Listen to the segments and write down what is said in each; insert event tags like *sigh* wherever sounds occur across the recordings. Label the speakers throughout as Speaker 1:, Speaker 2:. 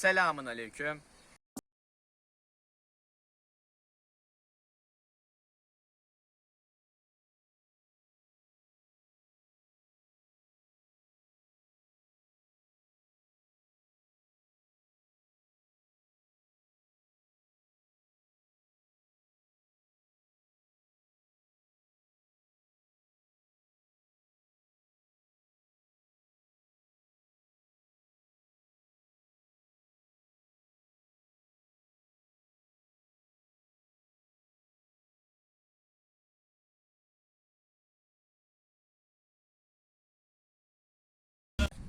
Speaker 1: Selamun aleyküm.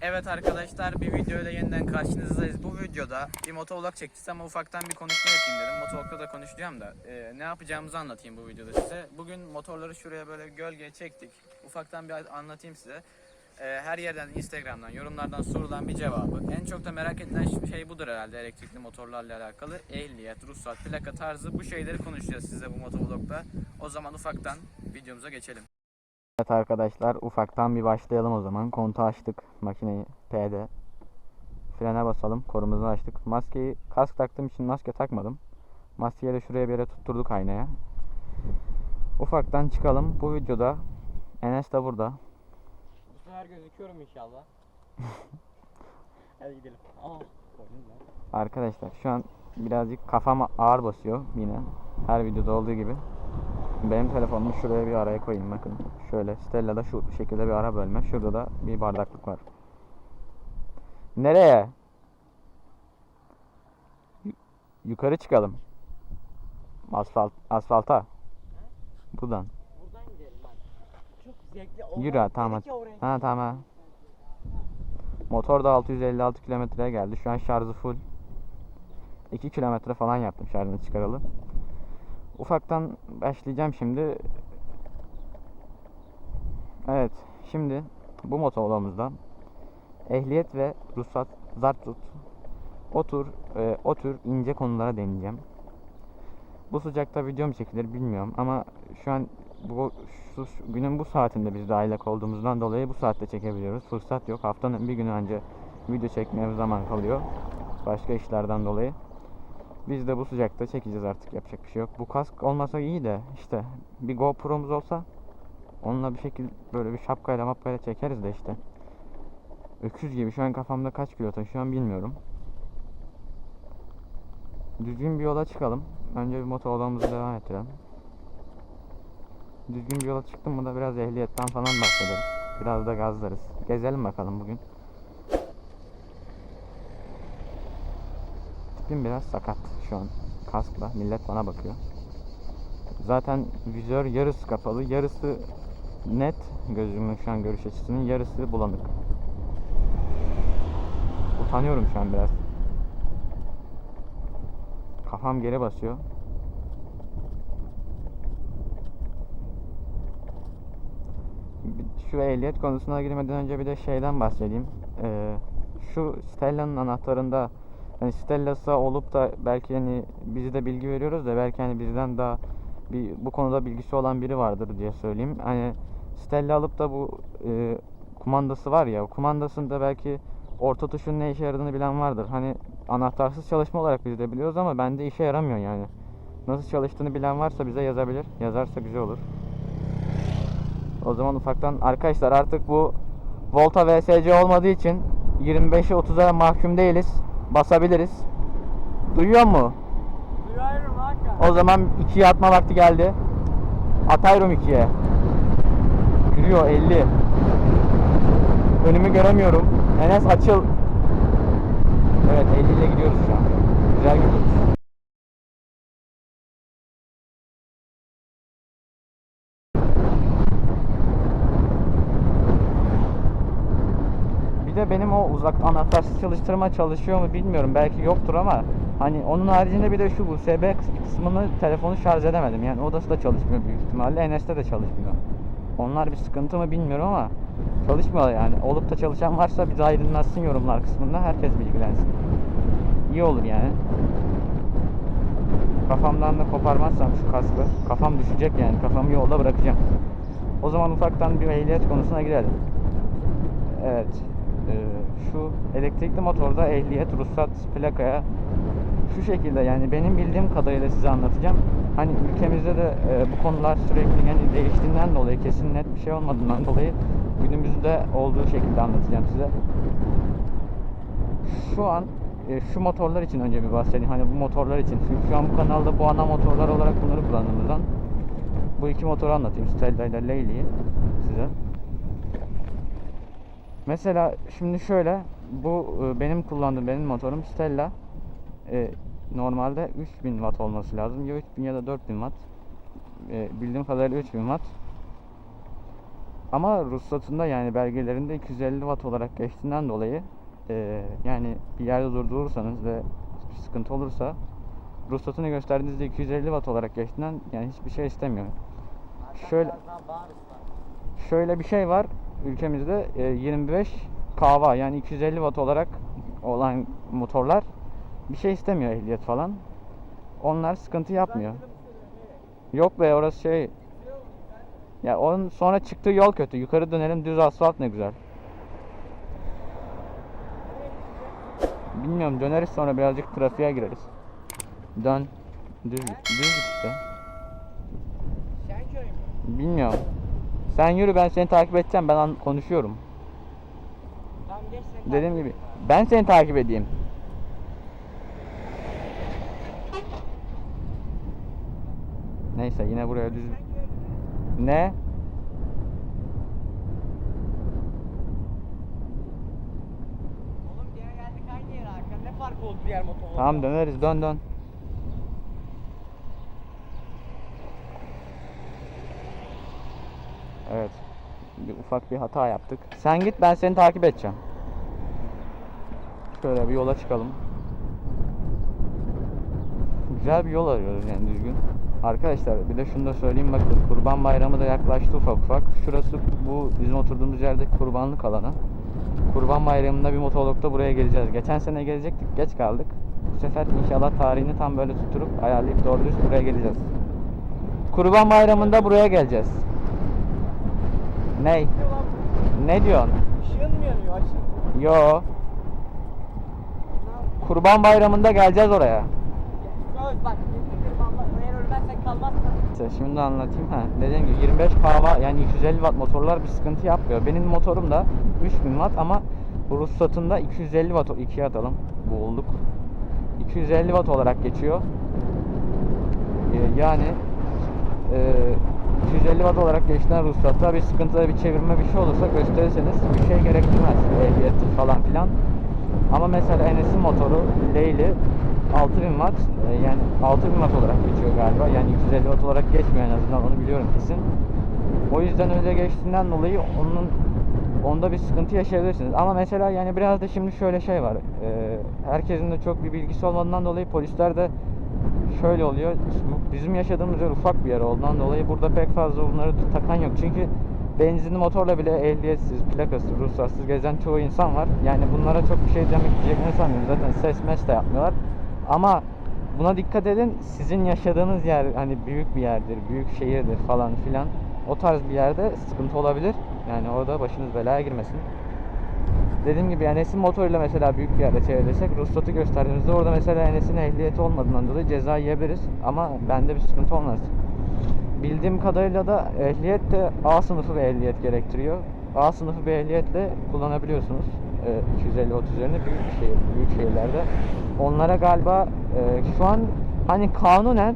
Speaker 1: Evet arkadaşlar bir video ile yeniden karşınızdayız. Bu videoda bir motovlog çektik ama ufaktan bir konuşma yapayım dedim. Motovlogda da konuşacağım da e, ne yapacağımızı anlatayım bu videoda size. Bugün motorları şuraya böyle gölgeye çektik. Ufaktan bir anlatayım size. E, her yerden Instagram'dan, yorumlardan sorulan bir cevabı. En çok da merak edilen şey budur herhalde elektrikli motorlarla alakalı. Ehliyet, ruhsat, plaka tarzı bu şeyleri konuşacağız size bu motovlogda. O zaman ufaktan videomuza geçelim.
Speaker 2: Evet arkadaşlar ufaktan bir başlayalım o zaman. Kontağı açtık makineyi P'de. Frene basalım. Korumuzu açtık. Maskeyi kask taktığım için maske takmadım. Maskeyi de şuraya bir yere tutturduk aynaya. Ufaktan çıkalım. Bu videoda Enes de burada.
Speaker 3: Bu sefer gözüküyorum inşallah. *laughs* Hadi gidelim. Aa.
Speaker 2: Arkadaşlar şu an birazcık kafam ağır basıyor yine. Her videoda olduğu gibi. Benim telefonumu şuraya bir araya koyayım bakın. Şöyle Stella'da şu şekilde bir ara bölme. Şurada da bir bardaklık var. Nereye? Yu- yukarı çıkalım. Asfalt asfalta. Buradan.
Speaker 3: Buradan gidelim bak. Çok zevkli. Oradan
Speaker 2: Yürü tamam Ha tamam. Motor da 656 kilometreye geldi. Şu an şarjı full. 2 kilometre falan yaptım şarjını çıkaralı. Ufaktan başlayacağım şimdi. Evet, şimdi bu motorlamızda ehliyet ve ruhsat, zart tut, o tür, e, o tür ince konulara değineceğim. Bu sıcakta video mu çekilir bilmiyorum ama şu an bu şu, şu günün bu saatinde biz de aylak olduğumuzdan dolayı bu saatte çekebiliyoruz. Fırsat yok. Haftanın bir günü önce video çekmeye zaman kalıyor. Başka işlerden dolayı. Biz de bu sıcakta çekeceğiz artık yapacak bir şey yok. Bu kask olmasa iyi de işte bir GoPro'muz olsa onunla bir şekil böyle bir şapkayla mapkayla çekeriz de işte. Öküz gibi şu an kafamda kaç kilo taşıyorum bilmiyorum. Düzgün bir yola çıkalım. Önce bir motorlamamızı devam ettirelim. Düzgün bir yola çıktım mı da biraz ehliyetten falan bahsederiz. Biraz da gazlarız. Gezelim bakalım bugün. Tipim biraz sakat şu an. Kaskla. Millet bana bakıyor. Zaten vizör yarısı kapalı. Yarısı net gözümün şu an görüş açısının yarısı bulanık. Utanıyorum şu an biraz. Kafam geri basıyor. Şu ehliyet konusuna girmeden önce bir de şeyden bahsedeyim. Ee, şu Stella'nın anahtarında hani Stella'sı olup da belki hani bizi de bilgi veriyoruz da belki hani bizden daha bir bu konuda bilgisi olan biri vardır diye söyleyeyim. Hani Stella alıp da bu e, kumandası var ya, kumandasında belki orta tuşun ne işe yaradığını bilen vardır. Hani anahtarsız çalışma olarak biz de biliyoruz ama bende işe yaramıyor yani. Nasıl çalıştığını bilen varsa bize yazabilir. Yazarsa güzel olur. O zaman ufaktan arkadaşlar artık bu Volta VSC olmadığı için 25'e 30'a mahkum değiliz. Basabiliriz. Duyuyor mu?
Speaker 3: Duyuyorum Hakan.
Speaker 2: O zaman 2'ye atma vakti geldi. Atıyorum 2'ye. Yürüyor 50. Önümü göremiyorum. Enes açıl. Evet 50 ile gidiyoruz şu an. Güzel gidiyoruz. De benim o uzak anahtarsız çalıştırma çalışıyor mu bilmiyorum. Belki yoktur ama hani onun haricinde bir de şu USB kısmını telefonu şarj edemedim. Yani odası da çalışmıyor büyük ihtimalle. Enes'te de çalışmıyor. Onlar bir sıkıntı mı bilmiyorum ama çalışmıyor yani. Olup da çalışan varsa bize aydınlatsın yorumlar kısmında. Herkes bilgilensin. İyi olur yani. Kafamdan da koparmazsam şu kaskı kafam düşecek yani. Kafamı yolda bırakacağım. O zaman ufaktan bir ehliyet konusuna girelim. Evet. Ee, şu elektrikli motorda ehliyet, ruhsat, plakaya şu şekilde yani benim bildiğim kadarıyla size anlatacağım. Hani ülkemizde de e, bu konular sürekli yani değiştiğinden dolayı kesin net bir şey olmadığından dolayı günümüzde olduğu şekilde anlatacağım size. Şu an e, şu motorlar için önce bir bahsedeyim. Hani bu motorlar için. Çünkü şu an bu kanalda bu ana motorlar olarak bunları kullandığımızdan bu iki motoru anlatayım. Stella ile Leyli'yi size. Mesela şimdi şöyle bu e, benim kullandığım benim motorum Stella. E, normalde 3000 watt olması lazım. Ya 3000 ya da 4000 watt. E, bildiğim kadarıyla 3000 watt. Ama ruhsatında yani belgelerinde 250 watt olarak geçtiğinden dolayı e, yani bir yerde durdurursanız ve bir sıkıntı olursa ruhsatını gösterdiğinizde 250 watt olarak geçtiğinden yani hiçbir şey istemiyor. Şöyle şöyle bir şey var ülkemizde e, 25 kava yani 250 watt olarak olan motorlar bir şey istemiyor ehliyet falan. Onlar sıkıntı yapmıyor. Yok be orası şey. Ya onun sonra çıktığı yol kötü. Yukarı dönelim düz asfalt ne güzel. Bilmiyorum döneriz sonra birazcık trafiğe gireriz. Dön. Düz git. Düz git işte. Bilmiyorum. Sen yürü ben seni takip edeceğim. Ben konuşuyorum.
Speaker 3: Tamam geç
Speaker 2: Dediğim gibi. Ben seni takip edeyim. Neyse yine buraya düz... Ne?
Speaker 3: Oğlum gene geldik aynı yere Hakan. Ne fark oldu diğer motorla?
Speaker 2: Tamam döneriz dön dön. Evet. Bir ufak bir hata yaptık. Sen git ben seni takip edeceğim. Şöyle bir yola çıkalım. Güzel bir yol arıyoruz yani düzgün. Arkadaşlar bir de şunu da söyleyeyim bakın kurban bayramı da yaklaştı ufak ufak. Şurası bu bizim oturduğumuz yerdeki kurbanlık alanı. Kurban bayramında bir motorlukta buraya geleceğiz. Geçen sene gelecektik geç kaldık. Bu sefer inşallah tarihini tam böyle tutturup ayarlayıp doğru düz buraya geleceğiz. Kurban bayramında buraya geleceğiz. Ney? Ne diyorsun?
Speaker 3: Işığın mı yanıyor açın?
Speaker 2: Yo. Kurban bayramında geleceğiz oraya.
Speaker 3: Bak.
Speaker 2: İşte şimdi anlatayım. Ha, dediğim gibi 25 kava yani 250 watt motorlar bir sıkıntı yapmıyor. Benim motorum da 3000 watt ama ruhsatında 250 watt ikiye atalım. Bulduk. 250 watt olarak geçiyor. Ee, yani e, 250 watt olarak geçtiğinden ruhsatta bir sıkıntıda bir çevirme bir şey olursa gösterirseniz bir şey gerektirmez. Ehliyet falan filan. Ama mesela Enes'in motoru Leyli 6000 watt e, yani 6000 watt olarak geçiyor galiba. Yani 250 watt olarak geçmiyor en azından onu biliyorum kesin. O yüzden öyle geçtiğinden dolayı onun onda bir sıkıntı yaşayabilirsiniz. Ama mesela yani biraz da şimdi şöyle şey var. E, herkesin de çok bir bilgisi olmadığından dolayı polisler de şöyle oluyor. Bizim yaşadığımız yer ufak bir yer olduğundan dolayı burada pek fazla bunları takan yok. Çünkü benzinli motorla bile ehliyetsiz, plakasız, ruhsatsız gezen çoğu insan var. Yani bunlara çok bir şey demek diyeceklerini sanmıyorum. Zaten ses mes de yapmıyorlar. Ama buna dikkat edin. Sizin yaşadığınız yer hani büyük bir yerdir, büyük şehirdir falan filan. O tarz bir yerde sıkıntı olabilir. Yani orada başınız belaya girmesin. Dediğim gibi Enes'in motoruyla mesela büyük bir yerde çevrelesek ruhsatı gösterdiğimizde orada mesela Enes'in ehliyeti olmadığından dolayı ceza yiyebiliriz. Ama bende bir sıkıntı olmaz. Bildiğim kadarıyla da ehliyet de A sınıfı bir ehliyet gerektiriyor. A sınıfı bir ehliyetle kullanabiliyorsunuz. Ee, 250 watt üzerine büyük şehir, büyük şehirlerde. Onlara galiba e, şu an hani kanunen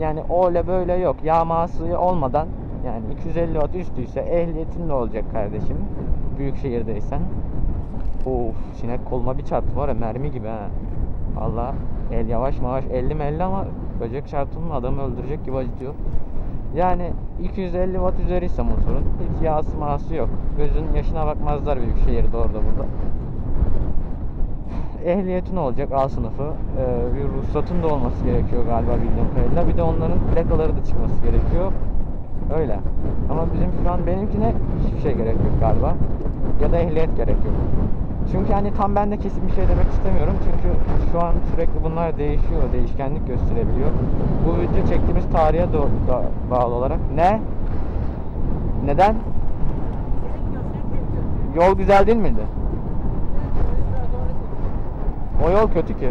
Speaker 2: yani öyle böyle yok. Yağması olmadan yani 250 watt üstüyse ehliyetin de olacak kardeşim. Büyük şehirdeysen. Of sinek koluma bir çarptı var ya mermi gibi ha. Valla el yavaş yavaş 50 melli ama böcek çarptı mı adamı öldürecek gibi acıtıyor. Yani 250 watt üzeriyse motorun hiç yağsı mağası yok. Gözün yaşına bakmazlar büyük şehirde orada burada. Ehliyetin olacak A sınıfı. Ee, bir ruhsatın da olması gerekiyor galiba bildiğim kadarıyla. Bir de onların plakaları da çıkması gerekiyor. Öyle. Ama bizim şu an benimkine hiçbir şey gerek yok galiba. Ya da ehliyet gerek yok. Çünkü hani tam ben de kesin bir şey demek istemiyorum. Çünkü şu an sürekli bunlar değişiyor, değişkenlik gösterebiliyor. Bu video çektiğimiz tarihe do- da bağlı olarak. Ne? Neden? Yol güzel değil miydi?
Speaker 4: O yol kötü ki.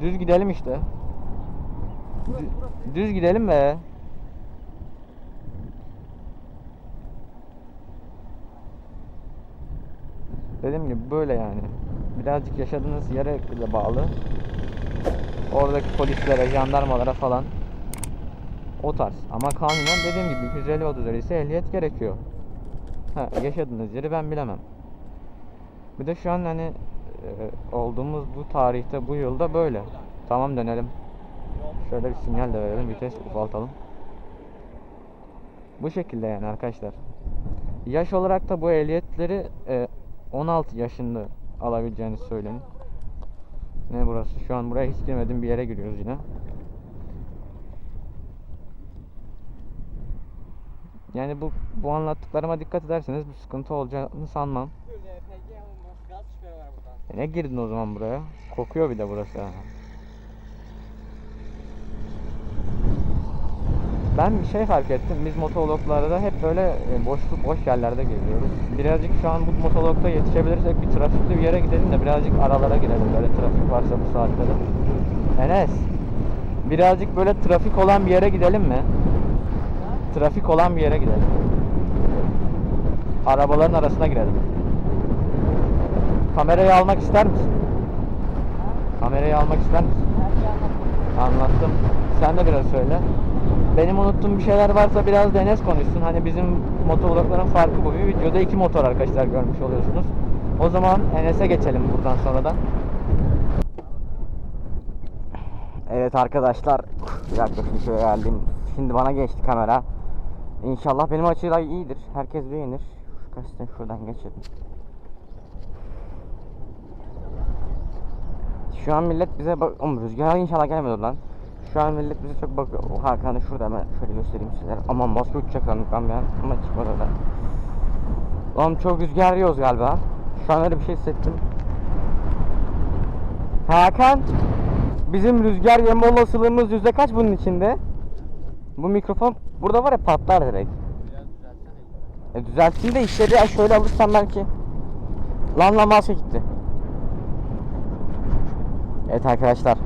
Speaker 4: Düz gidelim işte. Dü- Düz gidelim be. Dediğim gibi böyle yani. Birazcık yaşadığınız yere bile bağlı. Oradaki polislere, jandarmalara falan. O tarz. Ama kanunen dediğim gibi 250 30 lira ise ehliyet gerekiyor. Ha, yaşadığınız yeri ben bilemem. Bir de şu an hani e, olduğumuz bu tarihte bu yılda böyle. Tamam dönelim. Şöyle bir sinyal de verelim. Vites ufaltalım. Bu şekilde yani arkadaşlar. Yaş olarak da bu ehliyetleri e, 16 yaşında alabileceğiniz söylenir. Ne burası? Şu an buraya hiç girmedim bir yere giriyoruz yine. Yani bu bu anlattıklarıma dikkat ederseniz bir sıkıntı olacağını sanmam. E ne girdin o zaman buraya? Kokuyor bir de burası. ha. Ben bir şey fark ettim. Biz motovloglarda hep böyle e, boşluk boş yerlerde geziyoruz. Birazcık şu an bu motovlogda yetişebilirsek bir trafikli bir yere gidelim de birazcık aralara girelim. Böyle trafik varsa bu saatte de. Enes. Birazcık böyle trafik olan bir yere gidelim mi? Trafik olan bir yere gidelim. Arabaların arasına girelim. Kamerayı almak ister misin? Kamerayı almak ister misin?
Speaker 3: Anlattım.
Speaker 4: Sen de biraz söyle. Benim unuttuğum bir şeyler varsa biraz da Enes konuşsun. Hani bizim motovlogların farkı bu. Bir videoda iki motor arkadaşlar görmüş oluyorsunuz. O zaman Enes'e geçelim buradan sonradan. Evet arkadaşlar. Yaklaşık şöyle geldim. Şimdi bana geçti kamera. İnşallah benim açıyla iyidir. Herkes beğenir. Kaçta şuradan geçelim. Şu an millet bize bak... Oğlum rüzgar inşallah gelmedi lan. Şu an millet bize çok bakıyor. Hakan'ı şurada hemen şöyle göstereyim size. Aman maske uçacak sandık lan ben. Ama çıkmadı da. Oğlum çok rüzgar yiyoruz galiba. Şu an öyle bir şey hissettim. Hakan. Bizim rüzgar yeme olasılığımız yüzde kaç bunun içinde? Bu mikrofon burada var ya patlar direkt. E düzelteyim de işleri şöyle alırsam belki. Lan lan maske gitti. Evet arkadaşlar.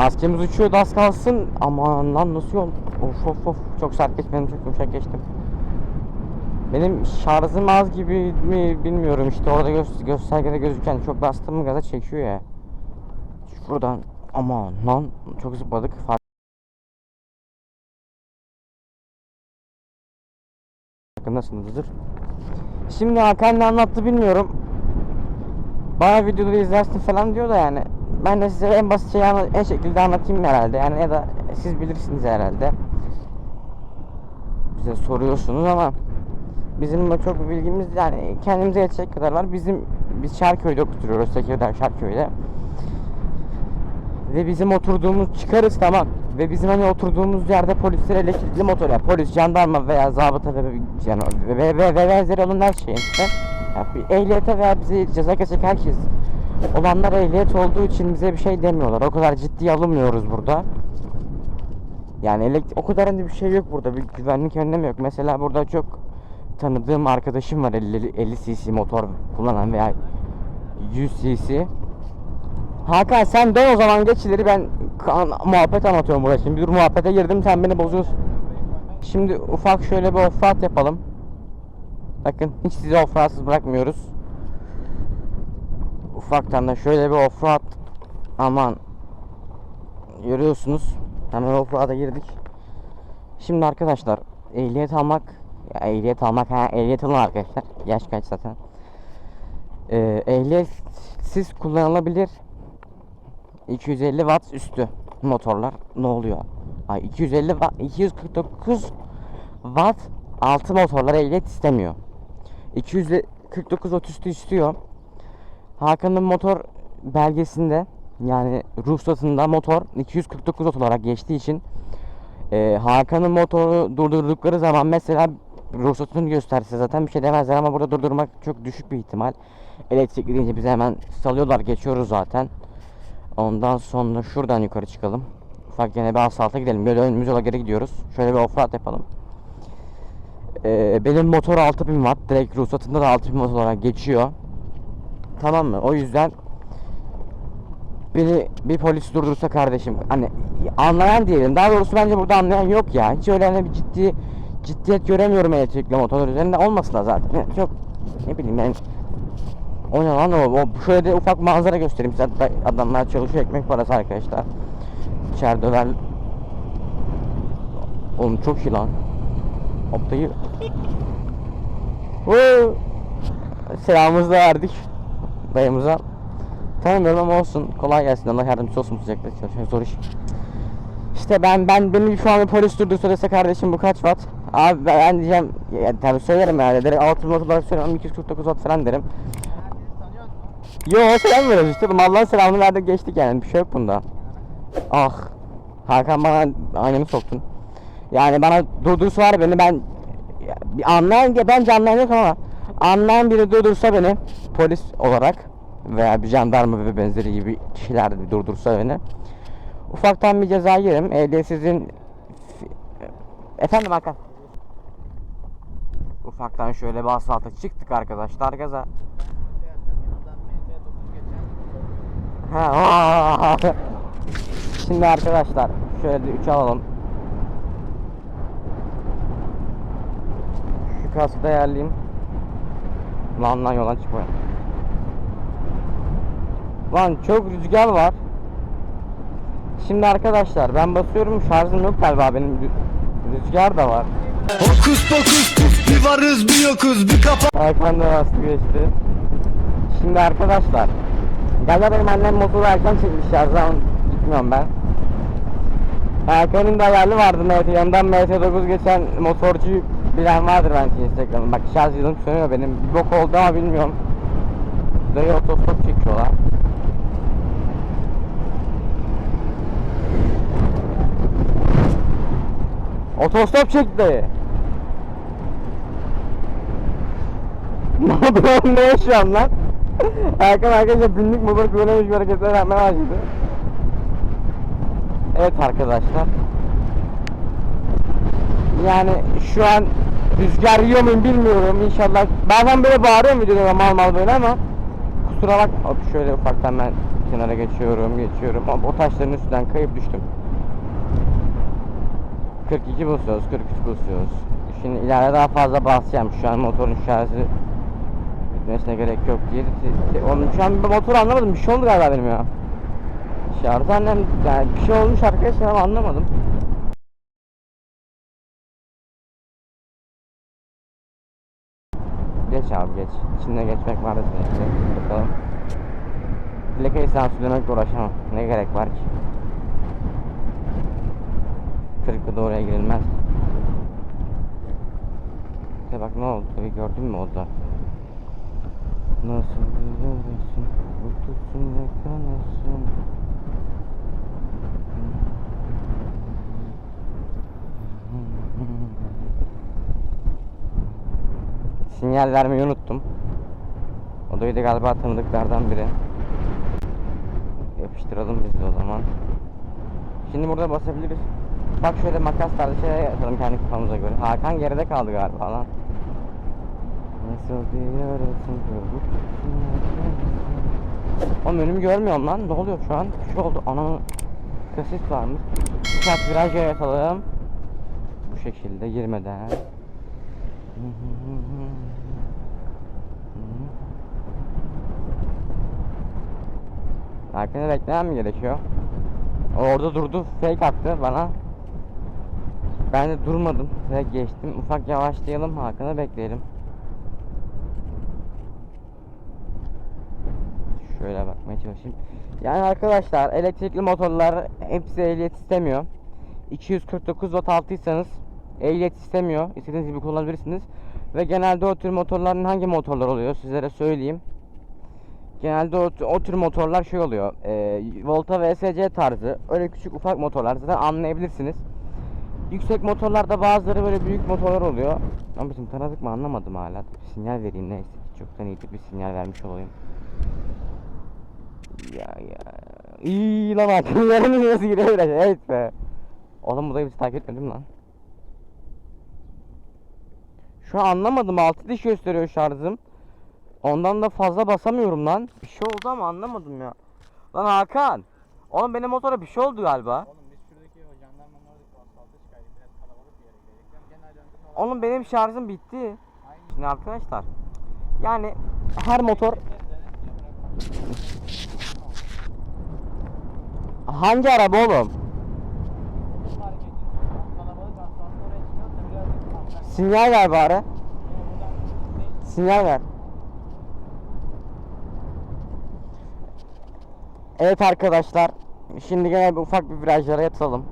Speaker 4: Maskemiz uçuyordu az kalsın. Aman lan nasıl yol? Of of of. Çok sert geçmedim çok yumuşak geçtim. Benim şarjım az gibi mi bilmiyorum işte orada gö- göstergede gözüken çok bastım mı gaza çekiyor ya. Şuradan aman lan çok zıpladık. Fark farkındasınızdır. Şimdi Hakan ne anlattı bilmiyorum. Bana videoda izlersin falan diyor da yani. Ben de size en basit şeyi en şekilde anlatayım herhalde. Yani ya da siz bilirsiniz herhalde. Bize soruyorsunuz ama bizim de çok bir bilgimiz yani kendimize yetecek kadar var. Bizim biz Şarköy'de oturuyoruz. Tekirdağ Şarköy'de. Ve bizim oturduğumuz çıkarız tamam. Ve bizim hani oturduğumuz yerde polisler elektrikli motor ya polis, jandarma veya zabıta ve yani ve ve, ve, benzeri olan her şeyin işte. Ya bir ehliyete veya bize ceza kesecek herkes olanlar ehliyet olduğu için bize bir şey demiyorlar. O kadar ciddiye alınmıyoruz burada. Yani elekt- o kadar hani bir şey yok burada. Bir güvenlik önlemi yok. Mesela burada çok tanıdığım arkadaşım var 50, 50 cc motor kullanan veya 100 cc. Hakan sen dön o zaman geç ileri ben muhabbet anlatıyorum burada şimdi. Bir muhabbete girdim sen beni bozuyorsun. Şimdi ufak şöyle bir offroad yapalım. Bakın hiç sizi offroadsız bırakmıyoruz. Ufaktan da şöyle bir offroad aman görüyorsunuz. Hemen offroad'a girdik. Şimdi arkadaşlar ehliyet almak ya ehliyet almak ha ehliyet alın arkadaşlar. Yaş kaç zaten. Ee, ehliyetsiz kullanılabilir 250 watt üstü motorlar ne oluyor? Ay 250 watt 249 watt altı motorlar ehliyet istemiyor. 249 watt üstü istiyor. Hakan'ın motor belgesinde yani ruhsatında motor 249 watt olarak geçtiği için e, Hakan'ın motoru durdurdukları zaman mesela ruhsatını gösterse zaten bir şey demezler ama burada durdurmak çok düşük bir ihtimal. Elektrikli deyince bize hemen salıyorlar geçiyoruz zaten. Ondan sonra şuradan yukarı çıkalım. Ufak yine bir asfalta gidelim. Böyle önümüz yola geri gidiyoruz. Şöyle bir offroad yapalım. Ee, benim motor 6000 watt. Direkt ruhsatında da 6000 watt olarak geçiyor. Tamam mı? O yüzden beni bir polis durdursa kardeşim hani anlayan diyelim. Daha doğrusu bence burada anlayan yok ya. Hiç öyle hani bir ciddi ciddiyet göremiyorum elektrikli motorlar üzerinde olmasın da zaten. Çok ne bileyim yani o ne lan o, o şöyle de ufak manzara göstereyim size. Adamlar çalışıyor ekmek parası arkadaşlar. İçeride döver. Oğlum çok iyi lan. Optayı. Selamımızı verdik dayımıza. Tanımıyorum ama olsun. Kolay gelsin. Allah yardımcısı olsun sıcakta çalışıyor. Zor iş. İşte ben ben beni şu an bir polis durdursa dese kardeşim bu kaç watt? Abi ben, diyeceğim ya, tabii söylerim yani direkt altı watt olarak söylüyorum 249 watt falan derim. Yo selam veriyoruz işte Allah'ın selamını verdik geçtik yani bir şey yok bunda. Ah Hakan bana aynamı soktun. Yani bana durdursa var beni ben bir anlayan bence anlayan yok ama anlayan biri durdursa beni polis olarak veya bir jandarma ve benzeri gibi kişiler durdursa beni ufaktan bir ceza yerim. Ehliyetsizin efendim Hakan. Ufaktan şöyle bir asfalta çıktık arkadaşlar gaza. Şimdi arkadaşlar şöyle bir 3 alalım. Şu kaskı ayarlayayım. Lan lan yola çıkmayın. Lan çok rüzgar var. Şimdi arkadaşlar ben basıyorum şarjım yok galiba benim rü- rüzgar da var.
Speaker 5: Hokus pokus puf bir varız bir yokuz bir kafa
Speaker 4: Hakan da bastı geçti. Şimdi arkadaşlar Galiba benim annem motoru erken çekmiş şarjdan gitmiyorum ben. Hakan'ın da hayali vardı MT yanından MT9 geçen motorcu bilen vardır belki Instagram'da. Bak şarj yılım sönüyor benim. Bir bok oldu ama bilmiyorum. Dayı otostop çekiyorlar. Otostop çekti dayı. *laughs* Ne yapıyorsun ne yaşıyorsun lan? *laughs* Hakan arkadaşlar binlik motor kullanıyormuş bir hareketler yapmaya başladı. Evet arkadaşlar. Yani şu an rüzgar yiyor muyum bilmiyorum inşallah. Bazen böyle bağırıyorum videoda mal mal böyle ama kusura bak. Hop şöyle ufaktan ben kenara geçiyorum geçiyorum. Hop, o taşların üstünden kayıp düştüm. 42 basıyoruz 43 basıyoruz. Şimdi ileride daha fazla basacağım. Şu an motorun şarjı bitmesine gerek yok diye. Onun şu an motoru anlamadım. Bir şey oldu galiba benim ya. Şarjı annem yani bir şey olmuş arkadaşlar ama anlamadım. Geç abi geç. İçinde geçmek var sürekli. Bakalım. Plakayı sansürlemekle uğraşamam. Ne gerek var ki? Kırıklı da oraya girilmez. İşte bak ne oldu? Gördün mü orada? Nasıl yararsın? Mutlusun ve kanasın. Sinyal vermeyi unuttum. O da galiba tanıdıklardan biri. Yapıştıralım biz de o zaman. Şimdi burada basabiliriz. Bak şöyle makas tarzı şey yapalım kendi kafamıza göre. Hakan geride kaldı galiba lan. Nasıl bir yarasın Oğlum önümü görmüyorum lan. Ne oluyor şu an? Bir şey oldu. Ananın kasis varmış. Ufak viraj yaratalım. Bu şekilde girmeden. Arkada beklemem mi gerekiyor? Orada durdu, fake attı bana. Ben de durmadım ve geçtim. Ufak yavaşlayalım, Hakan'ı bekleyelim. Şöyle bakmaya çalışayım. Yani arkadaşlar elektrikli motorlar hepsi ehliyet istemiyor. 249 watt altıysanız ehliyet istemiyor. İstediğiniz gibi kullanabilirsiniz. Ve genelde o tür motorların hangi motorlar oluyor sizlere söyleyeyim. Genelde o, o tür motorlar şey oluyor. E, Volta VSC tarzı. Öyle küçük ufak motorlar zaten anlayabilirsiniz. Yüksek motorlarda bazıları böyle büyük motorlar oluyor. Ama bizim tanıdık mı anlamadım hala. Bir sinyal vereyim neyse. Çoktan iyi bir sinyal vermiş olayım. Ya ya. İyi lan *laughs* akıllarını nasıl giriyor biraz. Evet be. Oğlum bu da bizi takip etmedim lan. Şu an anlamadım. 6 diş gösteriyor şarjım. Ondan da fazla basamıyorum lan. Bir şey oldu ama anlamadım ya. Lan Hakan. Oğlum benim motora bir şey oldu galiba.
Speaker 2: Oğlum biz şuradaki o jandarmanın oradaki asfalta çıkaydık. Biraz kalabalık bir yere gidelim. Genel döndüm.
Speaker 4: Oğlum benim şarjım bitti. Şimdi arkadaşlar. Yani her motor hangi araba oğlum?
Speaker 3: Kalabalık asfaltı oraya çıkıyorsa birazcık kalkar.
Speaker 4: Sinyal ver bari. Sinyal ver. Evet arkadaşlar. Şimdi gene bir ufak bir virajlara yatalım.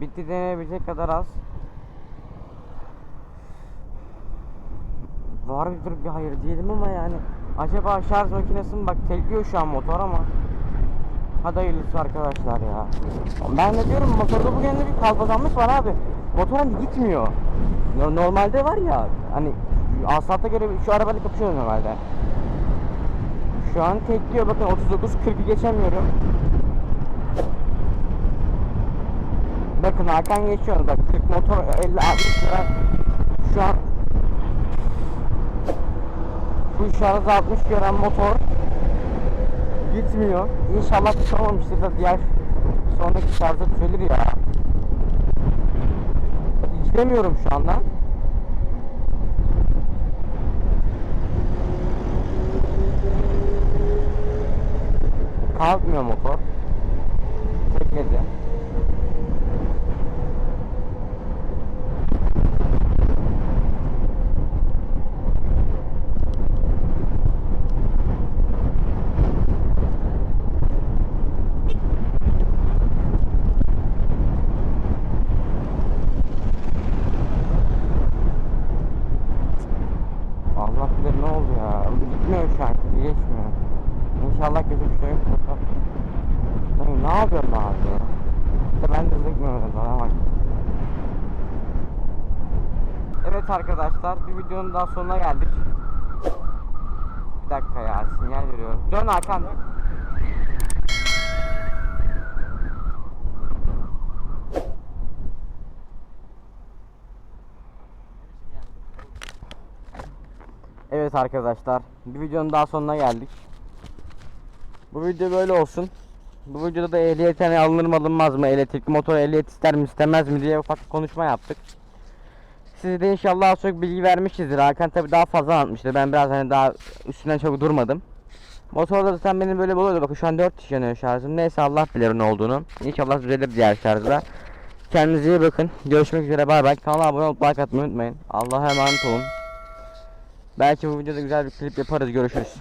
Speaker 4: Bitti deneyebilecek kadar az. Var bir bir hayır diyelim ama yani. Acaba şarj makinesi mi? Bak tekliyor şu an motor ama. Hadi hayırlısı arkadaşlar ya. Ben de diyorum motorda bugün de bir kalpazanlık var abi. Motor hani gitmiyor. No- Normalde var ya hani asfalta göre şu arabayla kapışıyor normalde. Şu an tekliyor bakın 39 40'ı geçemiyorum. Bakın Hakan geçiyor bak 40 motor 50 60 lira. Şu an bu şarj 60 gören motor gitmiyor. İnşallah tutamamıştır da diğer sonraki şarja düzelir ya. Gidemiyorum şu anda. Kalkmıyor motor. Tekledi. Allah bilir ne oldu ya. Gitmiyor şu an. Geçmiyor. İnşallah kötü bir şey yok. Dayı ne yapıyorsun abi ya? İşte ben de zıkmıyorum bana bak. Evet arkadaşlar bir videonun daha sonuna geldik. Bir dakika ya sinyal veriyorum. Dön Hakan. Evet arkadaşlar bir videonun daha sonuna geldik. Bu video böyle olsun. Bu videoda da ehliyet alınır mı alınmaz mı elektrikli motor ehliyet ister mi istemez mi diye ufak konuşma yaptık. Size de inşallah çok bilgi vermişizdir. Hakan tabi daha fazla anlatmıştır. Ben biraz hani daha üstünden çok durmadım. Motorda da sen benim böyle oluyordu. Bakın şu an 4 kişi yanıyor şarjım. Neyse Allah bilir ne olduğunu. İnşallah düzelir diğer şarjda. Kendinize iyi bakın. Görüşmek üzere bay bay. Kanala abone olup like atmayı unutmayın. Allah'a emanet olun. Belki bu videoda güzel bir klip yaparız. Görüşürüz.